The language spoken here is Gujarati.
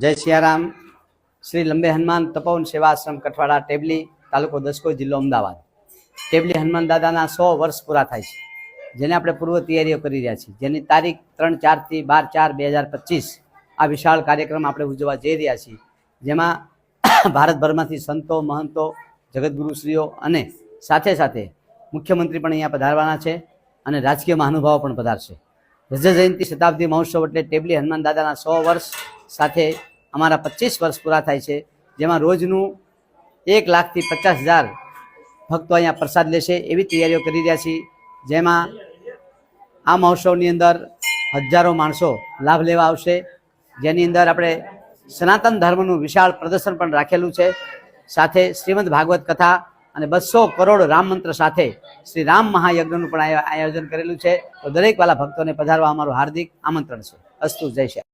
જય સિયારામ. શ્રી લંબે હનુમાન તપોવન સેવાશ્રમ કઠવાડા ટેબલી, તાલુકો દસકો જિલ્લો અમદાવાદ. ટેબલી હનુમાન દાદાના સો વર્ષ પૂરા થાય છે. જેને આપણે પૂર્વ તૈયારીઓ કરી રહ્યા છીએ. જેની તારીખ ત્રણ ચારથી બાર ચાર બે હજાર પચીસ આ વિશાળ કાર્યક્રમ આપણે ઉજવવા જઈ રહ્યા છીએ. જેમાં ભારતભરમાંથી સંતો, મહંતો જગતગુરુશ્રીઓ અને સાથે સાથે મુખ્યમંત્રી પણ અહીંયા પધારવાના છે અને રાજકીય મહાનુભાવો પણ પધારશે. રજ જયંતિ શતાબ્દી મહોત્સવ એટલે ટેબલી હનુમાન દાદાના સો વર્ષ સાથે અમારા પચીસ વર્ષ પૂરા થાય છે, જેમાં રોજનું એક લાખથી પચાસ હજાર ભક્તો અહીંયા પ્રસાદ લેશે એવી તૈયારીઓ કરી રહ્યા છીએ, જેમાં આ મહોત્સવની અંદર હજારો માણસો લાભ લેવા આવશે. જેની અંદર આપણે સનાતન ધર્મનું વિશાળ પ્રદર્શન પણ રાખેલું છે. સાથે શ્રીમદ ભાગવત કથા અને બસો કરોડ રામ મંત્ર સાથે શ્રી રામ મહાયજ્ઞનું પણ આયોજન કરેલું છે. તો દરેક વાલા ભક્તોને પધારવા અમારું હાર્દિક આમંત્રણ છે. અસ્તુ, જય શ્રી